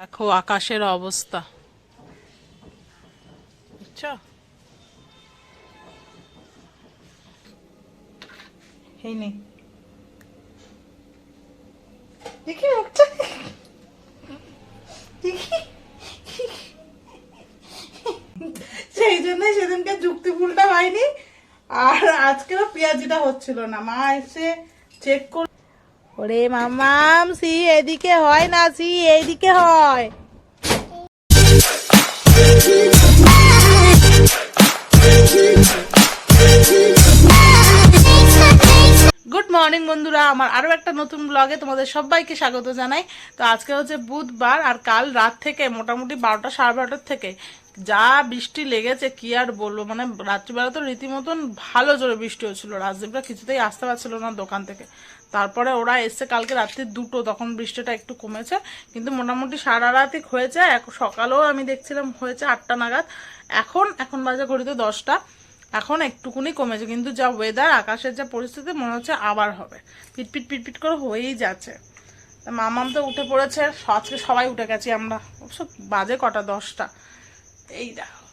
দেখো আকাশের অবস্থা। সেই জন্যই সেদিনকে যুক্তি ফুলটা হয়নি। আর আজকেও পেঁয়াজিটা হচ্ছিল না। মা এসে চেক করে ওরে মামাম সি এদিকে হয় না, সি এইদিকে হয়। গুড মর্নিং বন্ধুরা। আমার আরও একটা নতুন ব্লগে তোমাদের সবাইকে স্বাগত জানাই। তো আজকে হচ্ছে বুধবার আর কাল রাত থেকে মোটামুটি বারোটা, সাড়ে বারোটার থেকে যা বৃষ্টি লেগেছে, কি আর বলব? মানে রাত্রিবেলা তো রীতিমতন ভালো জোরে বৃষ্টি হচ্ছিল। রাজদীপরা কিছুতেই আসতে পারছিল না দোকান থেকে। তারপরে ওরা এসছে কালকে রাত্রি দুটো, তখন বৃষ্টিটা একটু কমেছে, কিন্তু মোটামুটি সারা রাতই হয়েছে সকালেও আমি দেখছিলাম হয়েছে আটটা নাগাদ, এখন এখন বাজে ঘড়িতে দশটা, এখন একটুকুনি কমেছে, কিন্তু যা ওয়েদার আকাশের যা পরিস্থিতি, মনে হচ্ছে আবার হবে, পিটপিট পিটপিট করে হয়েই যাচ্ছে। মামাম তো উঠে পড়েছে, আজকে সবাই উঠে গেছি আমরা, অবশ্য বাজে কটা, দশটা, এই দেখো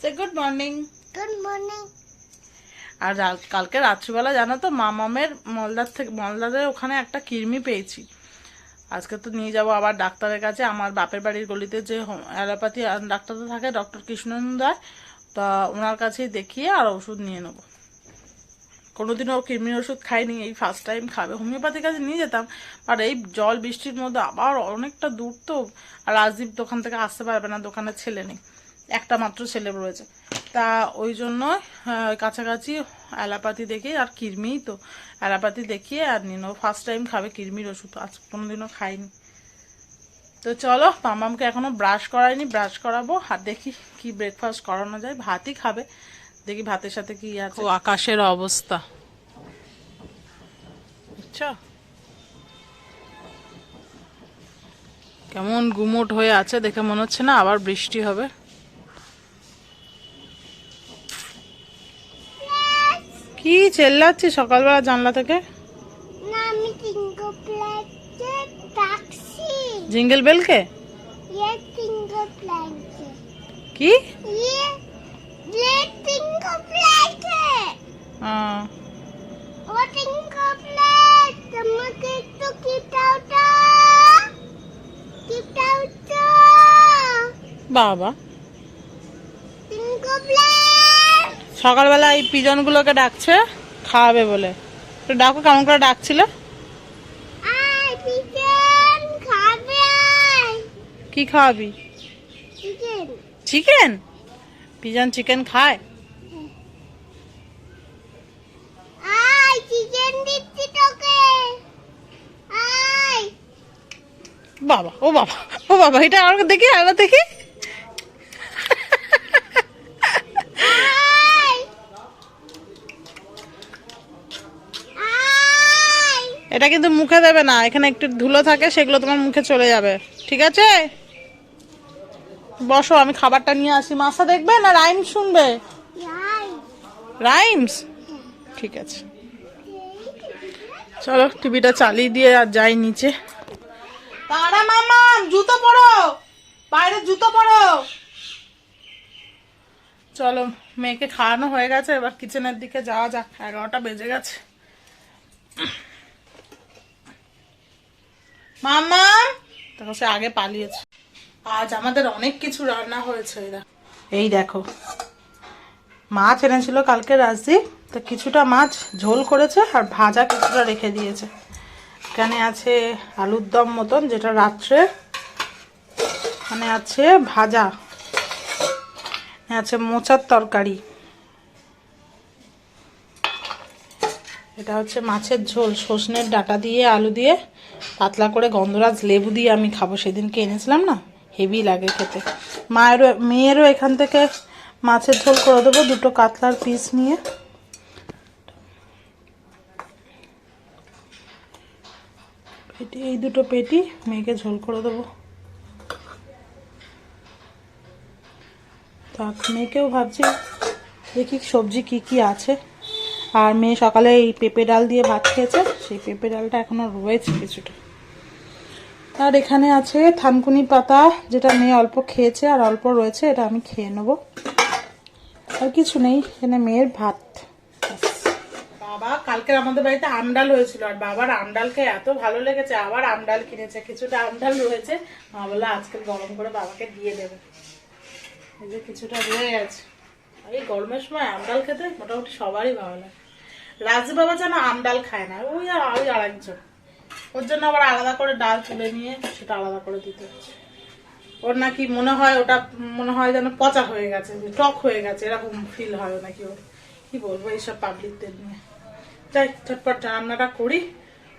সে গুড মর্নিং গুড মর্নিং আর কালকে রাত্রিবেলা জানো তো, মামামের মলদার থেকে মলদারের ওখানে একটা কিরমি পেয়েছি। আজকে তো নিয়ে যাব আবার ডাক্তারের কাছে। আমার বাপের বাড়ির গলিতে যে অ্যালোপ্যাথি ডাক্তার তো থাকে, ডক্টর কৃষ্ণনন্দ রায় তা ওনার কাছেই দেখিয়ে আর ওষুধ নিয়ে নেব। কোনোদিনও কৃমির ওষুধ খাইনি, এই ফার্স্ট টাইম খাবে। হোমিওপ্যাথির কাছে নিয়ে যেতাম, আর এই জল বৃষ্টির মধ্যে আবার অনেকটা দূর তো, আর রাজদীপ দোকান থেকে আসতে পারবে না, দোকানের ছেলে নেই। একটা মাত্র ছেলে রয়েছে। তা ওই জন্য কাছাকাছি অ্যালোপ্যাথি দেখিয়ে আর কিরমিই তো অ্যালোপ্যাথি দেখিয়ে আর নিন ফার্স্ট টাইম খাবে কিরমির ওষুধ, আজ কোনোদিনও খাইনি। তো চলো, মামামকে এখনও ব্রাশ করাইনি ব্রাশ করাবো, আর দেখি কি ব্রেকফাস্ট করানো যায়। ভাতই খাবে, দেখি ভাতের সাথে কি আছে। আকাশের অবস্থা। কেমন গুমোট হয়ে আছে, দেখে মনে হচ্ছে না আবার বৃষ্টি হবে। কি চেল্লাচ্ছি সকালবেলা জানলা থেকে? জিঙ্গেল বেলকে কি বাবা। সকালবেলা এই পিজনগুলোকে ডাকছে খাওয়াবে বলে। তো ডাকো কেমন করে ডাকছিল? কি খাওয়াবি? চিকেন পিজন চিকেন খায়? বাবা ও বাবা ও বাবা এটা আমাকে দেখি আবার দেখি আয় আয় এটা কিন্তু মুখে দেবে না। এখানে একটু ধুলো থাকে, সেগুলো তোমার মুখে চলে যাবে। ঠিক আছে? বসো, আমি খাবারটা নিয়ে আসি। মাসা দেখবে না রাইম শুনবে? রাইমস? ঠিক আছে। চলো, টিভিটা চালিয়ে দিয়ে আর যাই নিচে। তারা মামা, জুতো পরো। বাইরে জুতো পরো। চলো, মেয়েকে খাওয়ানো হয়ে গেছে। এবার কিচেনের দিকে যাওয়া যাক। এগারোটা বেজে গেছে। মামা! তখন সে আগে পালিয়েছে। আজ আমাদের অনেক কিছু রান্না হয়েছে দেখো এই দেখো, মাছ এনেছিল কালকে রাজদীপ, তো কিছুটা মাছ ঝোল করেছে আর ভাজা কিছুটা রেখে দিয়েছে। এখানে আছে আলুর দম মতন, যেটা রাত্রে। এখানে আছে ভাজা। আছে মোচার তরকারি। এটা হচ্ছে মাছের ঝোল সজনের ডাটা দিয়ে, আলু দিয়ে। পাতলা করে গন্ধরাজ লেবু দিয়ে আমি খাব। সেদিনকে এনেছিলাম না? হেভি লাগে খেতে। মায়েরও, মেয়েরও এখান থেকে মাছের ঝোল করে দেবো দুটো কাতলার পিস নিয়ে। পেটি, এই দুটো পেটি মেয়েকে ঝোল করে দেবো। থাক মেয়েকেও ভাবছি, দেখি সবজি কি কি আছে। আর মেয়ে সকালে এই পেঁপে ডাল দিয়ে ভাত খেয়েছে, সেই পেঁপে ডালটা এখনও রয়েছে কিছুটা। আর এখানে আছে থানকুনি পাতা, যেটা মেয়ে অল্প খেয়েছে আর অল্প রয়েছে, এটা আমি খেয়ে নেব। আর কিছু নেই, এখানে মেয়ের ভাত। বাবা কালকে আমাদের বাড়িতে আমডাল হয়েছিল, আর বাবার আমডালকে এত ভালো লেগেছে, আবার আমডাল কিনেছে, কিছুটা আমডাল রয়েছে। মা বলে আজকে গরম করে বাবাকে দিয়ে দেবে। যে কিছুটা রয়ে গেছে। এই গরমের সময় আমডাল খেতে মোটামুটি সবারই ভালো লাগে। রাজু বাবা যেন আমডাল খায় না, ওই আর ওই আর একজন। ওর জন্য আবার আলাদা করে ডাল তুলে নিয়ে সেটা আলাদা করে দিতে হচ্ছে। ওর নাকি মনে হয় ওটা মনে হয় যেন পচা হয়ে গেছে টক হয়ে গেছে, এরকম ফিল হয় নাকি ওর। কি বলব এইসব পাবলিকদের নিয়ে। যাই চটপট রান্নাটা করি,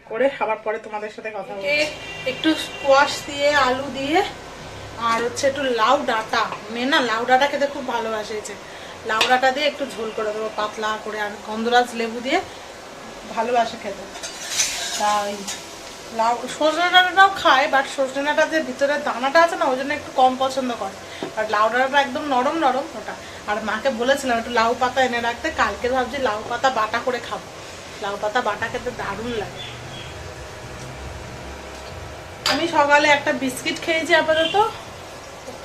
করে খাবার পরে তোমাদের সাথে কথা বলব। একটু স্কোয়াশ দিয়ে, আলু দিয়ে, আর হচ্ছে একটু লাউ ডাঁটা। মেয়ে না লাউ ডাঁটা খেতে খুব ভালোবাসেছে লাউ ডাঁটা দিয়ে একটু ঝোল করে দেবো, পাতলা করে, আর গন্ধরাজ লেবু দিয়ে ভালোবাসে খেতে। তাই লাউ, সজনে ডাঁটাটাও খায় বাট সজনে ডাঁটা যে ভিতরে দানাটা আছে না, ওই জন্য একটু কম পছন্দ করে। আর লাউ ডাঁটাটা একদম নরম নরম ওটা। আর মাকে বলেছিলাম, একটু লাউ পাতা এনে রাখতে, কালকে ভাবছি লাউ পাতা বাটা করে খাব। লাউ পাতা বাটা খেতে দারুণ লাগে। আমি সকালে একটা বিস্কিট খেয়েছি আপাতত।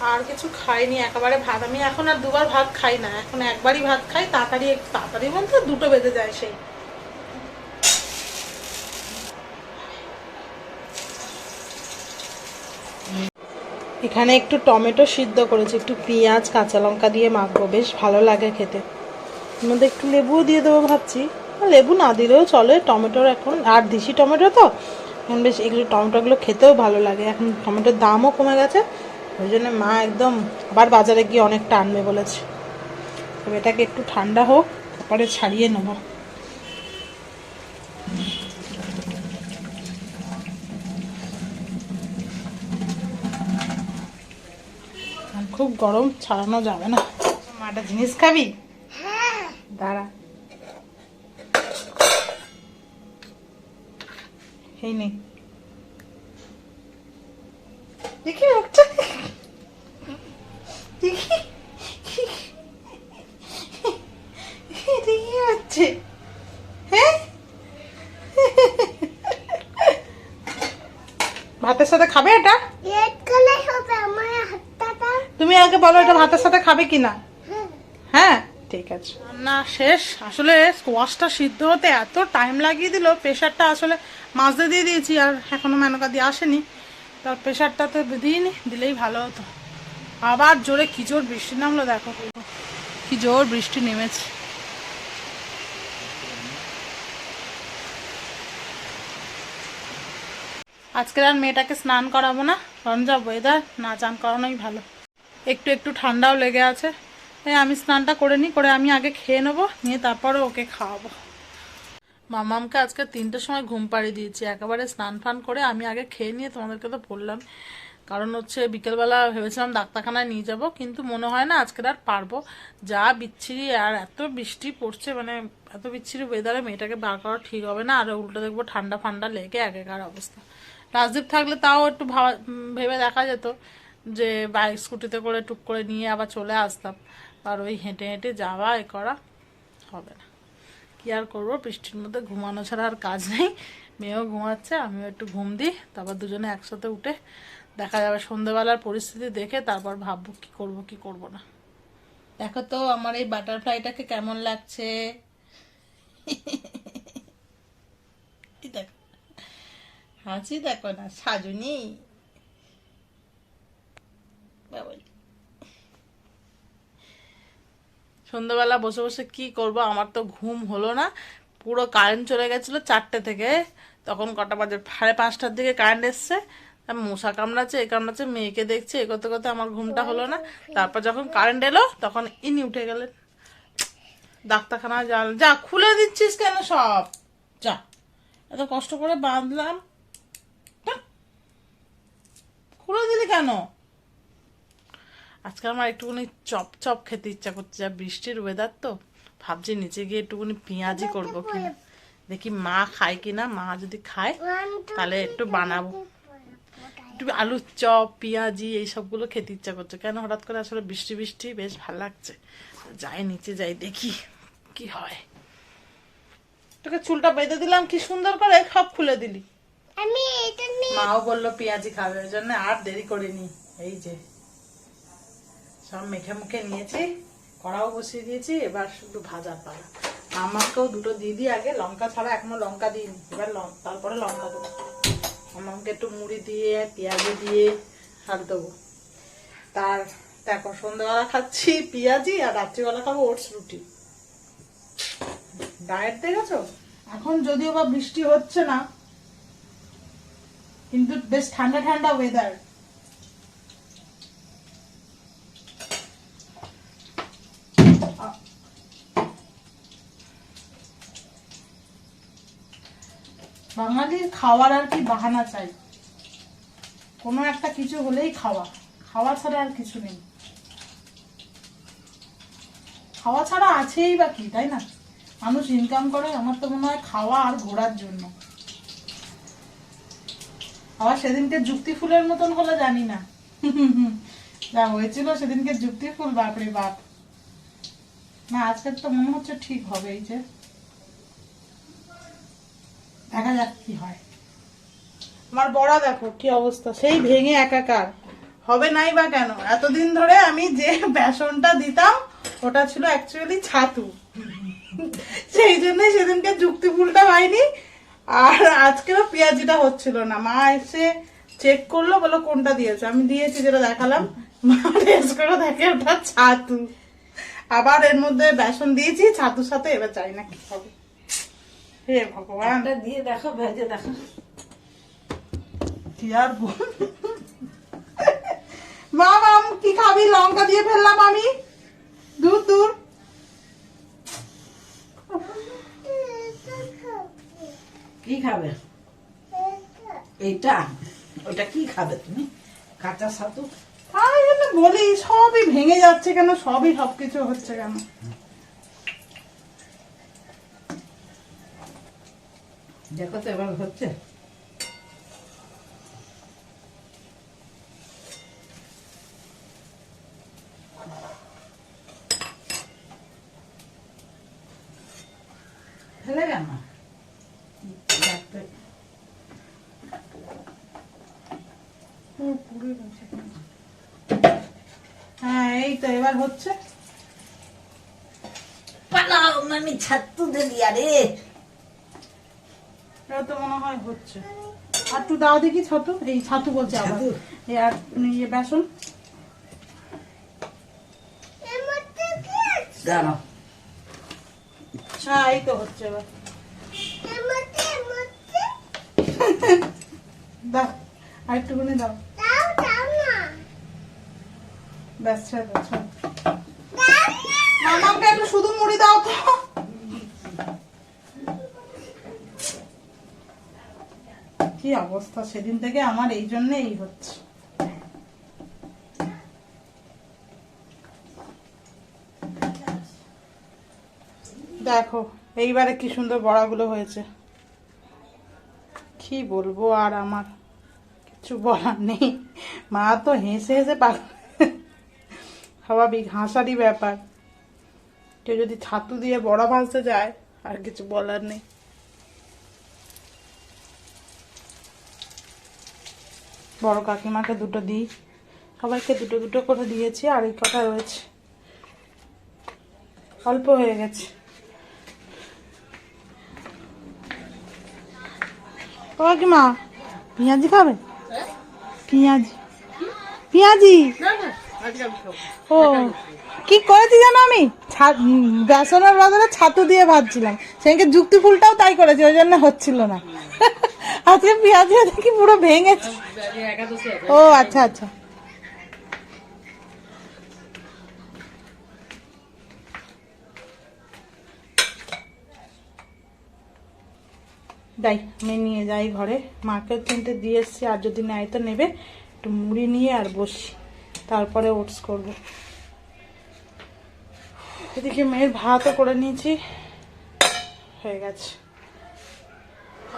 আর কিছু খাইনি, একেবারে ভাত। আমি এখন আর দুবার ভাত খাই না, এখন একবারই ভাত খাই, তাড়াতাড়ি তাড়াতাড়ি বলতে দুটো বেজে যায় সেই। এখানে একটু টমেটো সিদ্ধ করেছি, একটু পেঁয়াজ, কাঁচা লঙ্কা দিয়ে মাখবো, বেশ ভালো লাগে খেতে। মধ্যে একটু লেবুও দিয়ে দেবো ভাবছি। লেবু না দিলেও চলে, টমেটোর এখন, আর দিশি টমেটো তো? এখন বেশ এগুলো টমেটোগুলো খেতেও ভালো লাগে, এখন টমেটোর দামও কমে গেছে ওই জন্য মা একদম আবার বাজারে গিয়ে অনেকটা আনবে বলেছে। তবে এটাকে একটু ঠান্ডা হোক, তারপরে ছাড়িয়ে নেব। খুব গরম, ছাড়ানো যাবে না। মাটা জিনিস খাবি? দাঁড়া। এই নেই দেখি মুখটা দেখি এটা কি হচ্ছে হ্যাঁ ভাতের সাথে খাবে এটা রেড কালার হবে আমার হাতটা তুমি আগে বলো এটা ভাতের সাথে খাবে কিনা? হ্যাঁ ঠিক আছে। রান্না শেষ। আসলে স্কোয়াশটা সিদ্ধ হতে এত টাইম লাগিয়ে দিল প্রেশারটা আসলে মাঝে দিয়ে দিয়েছি আর এখনও মেনকা দিয়ে আসেনি। তার প্রেশারটা তো দিইনি, দিলেই ভালো হতো। আবার জোরে কি জোর বৃষ্টি নামলো দেখো। কি জোর বৃষ্টি নেমেছে। আজকের আর মেয়েটাকে স্নান করাবো না যা ওয়েদার না চান করানোই ভালো। একটু একটু ঠান্ডাও লেগে আছে। তাই আমি স্নানটা করে নিই, করে আমি আগে খেয়ে নেব, নিয়ে তারপরে ওকে খাওয়াবো। মামামকে আজকে তিনটের সময় ঘুম পাড়িয়ে দিয়েছি, একেবারে স্নান ফান করে আমি আগে খেয়ে নিয়ে তোমাদেরকে তো বললাম। কারণ হচ্ছে বিকেলবেলা ভেবেছিলাম ডাক্তারখানায় নিয়ে যাব, কিন্তু মনে হয় না আজকে আর পারব। যা বিচ্ছিরি, আর এত বৃষ্টি পড়ছে মানে এত বিচ্ছিরি ওয়েদারে মেয়েটাকে বার করা ঠিক হবে না, আর উল্টো দেখব ঠান্ডা ফান্ডা লেগে একেকার অবস্থা। রাজদীপ থাকলে তাও একটু ভাবা ভেবে দেখা যেত। যে বাইক স্কুটিতে করে টুক করে নিয়ে আবার চলে আসতাম আর ওই হেঁটে হেঁটে যাওয়া, এ করা হবে না। কি আর করব? বৃষ্টির মধ্যে ঘুমানো ছাড়া আর কাজ নেই। মেয়েও ঘুমাচ্ছে, আমিও একটু ঘুম দিই, তারপর দুজনে একসাথে উঠে দেখা যাবে সন্ধেবেলার পরিস্থিতি দেখে তারপর ভাববো কি করব কি করব না। দেখো তো আমার এই বাটারফ্লাইটাকে কেমন লাগছে। দেখো। হাসি দেখো না, সাজুনি বাবারে। সন্ধ্যাবেলা বসে বসে কি করব? আমার তো ঘুম হলো না। পুরো কারেন্ট চলে গেছিল চারটে থেকে। তখন কটা বাজে? সাড়ে পাঁচটার দিকে কারেন্ট এসছে। মশা কামড়াচ্ছে, এ কামড়াচ্ছে, মেয়েকে দেখছে এ করতে করতে আমার ঘুমটা হলো না। তারপর যখন কারেন্ট এলো, তখন ইনি উঠে গেলেন। ডাক্তারখানা যা যা, খুলে দিচ্ছিস কেন সব? যা। এত কষ্ট করে বাঁধলাম। খুলে দিলি কেন? আজকে আমার একটুখানি চপ চপ খেতে ইচ্ছা করছে। যা বৃষ্টির ওয়েদার তো। ভাবছি নিচে গিয়ে একটুখানি পেঁয়াজি করব কিনা দেখি মা খায় কিনা মা যদি খায় তাহলে একটু বানাবো। একটু আলুর চপ পেঁয়াজি এই সবগুলো খেতে ইচ্ছা করছে। কেন হঠাৎ করে আসলে বৃষ্টি বৃষ্টি? বেশ ভালো লাগছে। যাই নিচে যাই দেখি কি হয়। তোকে চুলটা বেঁধে দিলাম কি সুন্দর করে সব খুলে দিলি। মাও বলল পেঁয়াজি খাবে ওই জন্য আর দেরি করিনি। এই যে। সব মেখে মুখে নিয়েছি, কড়াও বসিয়ে দিয়েছি, এবার শুধু ভাজা পালা। আমাকেও দুটো দিয়ে দিই আগে লঙ্কা ছাড়া এখনও লঙ্কা দিইনি, এবার তারপরে লঙ্কা দেবো। আমাকে একটু মুড়ি দিয়ে, পেঁয়াজি দিয়ে আর দেবো। তার দেখো, সন্ধ্যাবেলা খাচ্ছি পেঁয়াজি আর রাত্রিবেলা খাব ওটস রুটি। ডায়েট দেখেছ? এখন যদিও বা বৃষ্টি হচ্ছে না, কিন্তু বেশ ঠান্ডা ঠান্ডা ওয়েদার বাঙালির খাওয়ার আর কি বাহানা চাই। কোনো একটা কিছু হলেই খাওয়া। খাওয়া ছাড়া আর কিছু নেই। খাওয়া ছাড়া আছেই বা কি, তাই না? মানুষ ইনকাম করে, আমার তো মনে হয় খাওয়া আর ঘোরার জন্য। আবার সেদিনকে যুক্তি ফুলের মতন হলো, জানি না। যা হয়েছিল সেদিনকে যুক্তি ফুল, বাপরে বাপ। না, আজকের তো মনে হচ্ছে ঠিক হবে এই যে। দেখা যাক কি হয়। আমার বড়া দেখো কি অবস্থা, সেই ভেঙে একাকার। হবে নাই বা কেন? এতদিন ধরে আমি যে বেসনটা দিতাম, ওটা ছিল অ্যাকচুয়ালি ছাতু। সেই জন্যই সেদিনকে যুক্তি ফুলটা হয়নি, আর আজকেও পেঁয়াজিটা হচ্ছিল না। মা এসে চেক করল বলো কোনটা দিয়েছে? আমি দিয়েছি যেটা দেখালাম। মা টেস্ট করে দেখে, ওটা ছাতু। আবার এর মধ্যে বেসন দিয়েছি, ছাতুর সাথে এবার চাই না কি হবে। হে ভগবান। দিয়ে দেখো ভেজে দেখো। কি আর বল মা মাম কি খাবি? লঙ্কা দিয়ে ফেললাম আমি। দূর দূর। কি খাবে? এইটা? ওটা কি খাবে তুমি? কাঁচা আমি জন্য বলি সবই ভেঙে যাচ্ছে কেন? সবই সবকিছু হচ্ছে কেন? দেখো তো এবার হচ্ছে। ফেলে। হ্যাঁ এই তো এবার হচ্ছে। পালাও আমি ছাতু দিলি আরে। এবার তো মনে হয় হচ্ছে। আর একটু দাও দেখি ছাতু। এই ছাতু বলছে আবার। আর ইয়ে বেসন? দাঁড়াও হ্যাঁ এই তো হচ্ছে এবার। দাও আর একটুখানি দাও। ব্যাস ছেড়ে। মামাকে একটু শুধু মুড়ি দাও তো। কি অবস্থা? সেদিন থেকে আমার এই জন্য এই হচ্ছে। দেখো, এইবারে কি সুন্দর বড়াগুলো হয়েছে। কি বলব আর আমার কিছু বলার নেই। মা তো হেসে হেসে পাগল স্বাভাবিক হাসারই ব্যাপার। কেউ যদি ছাতু দিয়ে বড়া ভাজতে যায়, আর কিছু বলার নেই। বড় কাকিমাকে দুটো দিই। সবাইকে দুটো দুটো করে দিয়েছি, আর এই কটা রয়েছে। অল্প হয়ে গেছে। কাকিমা, পেঁয়াজি খাবে? পেঁয়াজি। পেঁয়াজি? ও, কি করেছি জানো আমি? বেসনের বদলে ছাতু দিয়ে ভাজছিলাম। সেদিনকে যুক্তি ফুলটাও তাই করেছি, ওই জন্য হচ্ছিল না। আজকে পেঁয়াজ দেখি পুরো ভেঙেছে ও আচ্ছা আচ্ছা। যাই আমি নিয়ে যাই ঘরে। মাকে তিনটে দিয়ে এসছি, আর যদি নেয় তো নেবে। একটু মুড়ি নিয়ে আর বসি। তারপরে ওটস করব। এদিকে মেয়ের ভাতও করে নিয়েছি। হয়ে গেছে।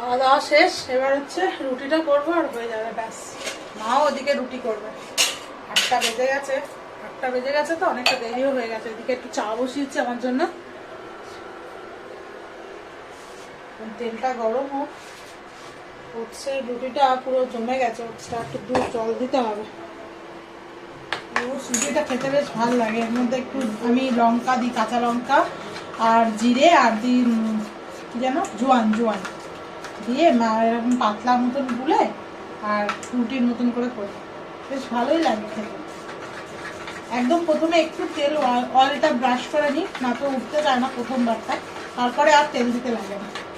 খাওয়া দাওয়া শেষ, এবার হচ্ছে রুটিটা করব আর হয়ে যাবে, ব্যাস। মাও ওদিকে রুটি করবে। আটটা বেজে গেছে, আটটা বেজে গেছে তো, অনেকটা দেরিও হয়ে গেছে। এদিকে একটু চা বসিয়েছি আমার জন্য। তেলটা গরম হোক ওটসের রুটিটা পুরো জমে গেছে ওটসটা একটু দূর জল দিতে হবে। রুটিটা খেতে বেশ ভালো লাগে। এর মধ্যে একটু আমি লঙ্কা দিই, কাঁচা লঙ্কা, আর জিরে, আর দিই কি যেন, জোয়ান জোয়ান। দিয়ে মা এরকম পাতলা মতন গুলে আর রুটির মতন করে করে। বেশ ভালোই লাগে খেতে। একদম প্রথমে একটু তেল অয়েল- অয়েলটা ব্রাশ করে নিই, না তো উঠতে চায় না প্রথমবারটা। তারপরে আর তেল দিতে লাগে না।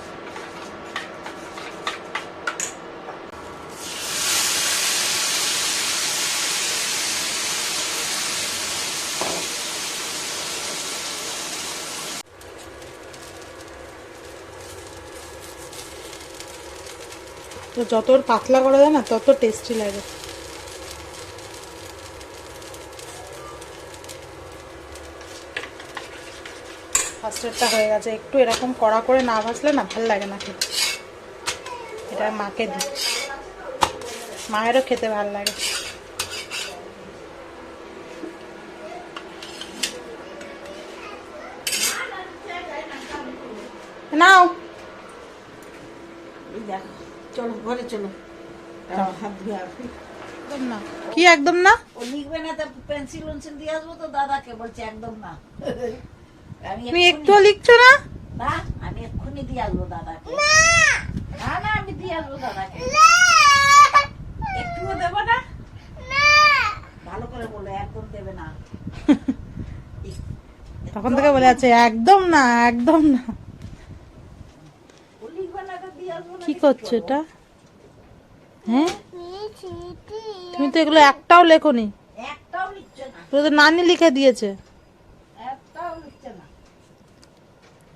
তো যত পাতলা করা যায় না, তত টেস্টি লাগে। ফার্স্টেরটা হয়ে গেছে। একটু এরকম কড়া করে না ভাজলে না ভালো লাগে না খেতে। এটা মাকে দিই। মায়েরও খেতে ভালো লাগে। নাও এই দেখো চলো ঘরে চলো। হাত ধুয়ে আসি একদম না। কি একদম না? ও লিখবে না তো পেন্সিল উন্সিল দিয়ে আসব তো দাদাকে বলছে একদম না। আমি তুমি একটুও লিখছো না? না আমি এক্ষুনি দিয়ে আসব দাদাকে। না। না আমি দিয়ে আসব দাদাকে। একটুও দেবো না? ভালো করে বলো একদম দেবে না। তখন থেকে বলে আছে একদম না একদম না। ও লিখবে না তো দিয়ে আসব না কি করছ এটা? হ্যাঁ? তুমি তো এগুলো একটাও লেখোনি। তো নানি লিখে দিয়েছে।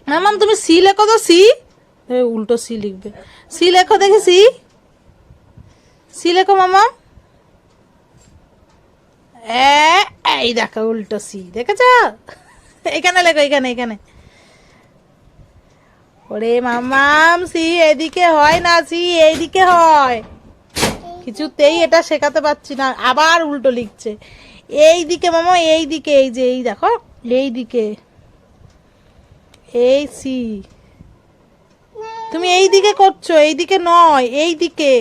ম্যাম তুমি সি লেখো তো সি? উল্টো সি লিখবে। সি লেখো দেখি সি? সি লেখো মামা। এই দেখো উল্টো সি। দেখেছ? এখানে লেখো এখানে এখানে। ওরে মামাম সি এদিকে হয় না সি এইদিকে হয়। কিছুতেই এটা শেখাতে পারছি না, আবার উল্টো লিখছে। এই দিকে মামা, এই দিকে, এই যে, এই দেখো, এই দিকে, এই সি। তুমি এই দিকে করছ, এই দিকে নয়, এই দিকে।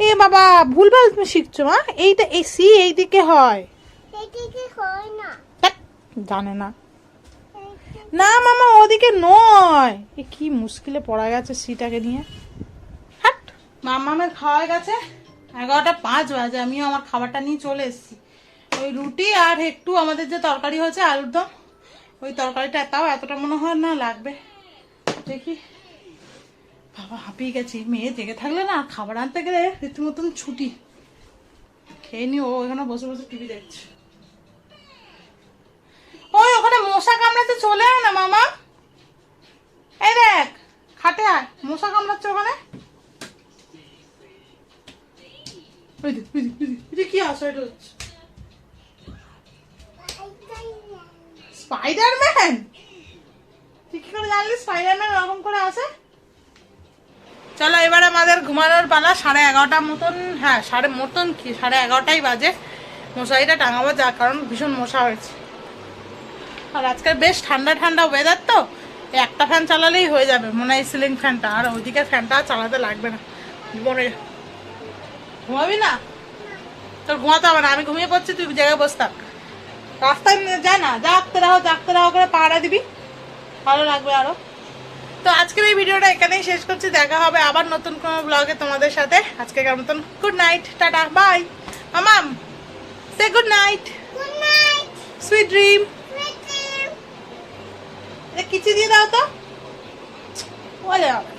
এ বাবা, ভুলভাল তুমি শিখছো, মা। এইটা, এই সি, এই দিকে হয়। জানে না। না মামা, ওদিকে নয়। এ কি মুশকিলে পড়া গেছে সিটাকে নিয়ে। মামামের খাওয়া গেছে? এগারোটা পাঁচ বাজে, আমিও আমার খাবারটা নিয়ে চলে এসেছি। ওই রুটি আর একটু আমাদের যে তরকারি হয়েছে, আলুর দম, ওই তরকারিটা তাও এতটা মনে হয় না লাগবে। দেখি। বাবা, হাঁপিয়ে গেছি। মেয়ে জেগে থাকলে না, খাবার আনতে গেলে রীতিমতন ছুটি। খেয়ে নি ও এখানে বসে বসে টিভি দেখছে। ওই ওখানে মশা কামড়াতে চলে আয় না, মামা। এই দেখ, খাটে আয়। মশা কামড়াচ্ছে ওখানে। কি আসে এটা হচ্ছে স্পাইডারম্যান তুই কি করে জানলি স্পাইডারম্যান ওরকম করে আসে চলো, এবার আমাদের ঘুমানোর পালা সাড়ে এগারোটার মতন হ্যাঁ সাড়ে মতন কি, সাড়ে এগারোটাই বাজে। মশারিটা টাঙাবো যার কারণ ভীষণ মশা হয়েছে। আর আজকে বেশ ঠান্ডা ঠান্ডা ওয়েদার তো, একটা ফ্যান চালালেই হয়ে যাবে। মনে হয় সিলিং ফ্যানটা আর ওইদিকে ফ্যানটা চালাতে লাগবে না। মনে ঘুমাবি না? তোর ঘুমাতে হবে না আমি ঘুমিয়ে পড়ছি তুই জায়গায় বস থাক। রাস্তায় যা না জাগতে রাহো জাগতে রাহো করে পাহারা দিবি। ভালো লাগবে আরও। তো আজকের এই ভিডিওটা এখানেই শেষ করছি দেখা হবে আবার নতুন কোনো ব্লগে তোমাদের সাথে। আজকে মতন গুড নাইট টাটা বাই মামাম সে গুড নাইট সুইট ড্রিম কিছু দিয়ে দাও তো। বলে হবে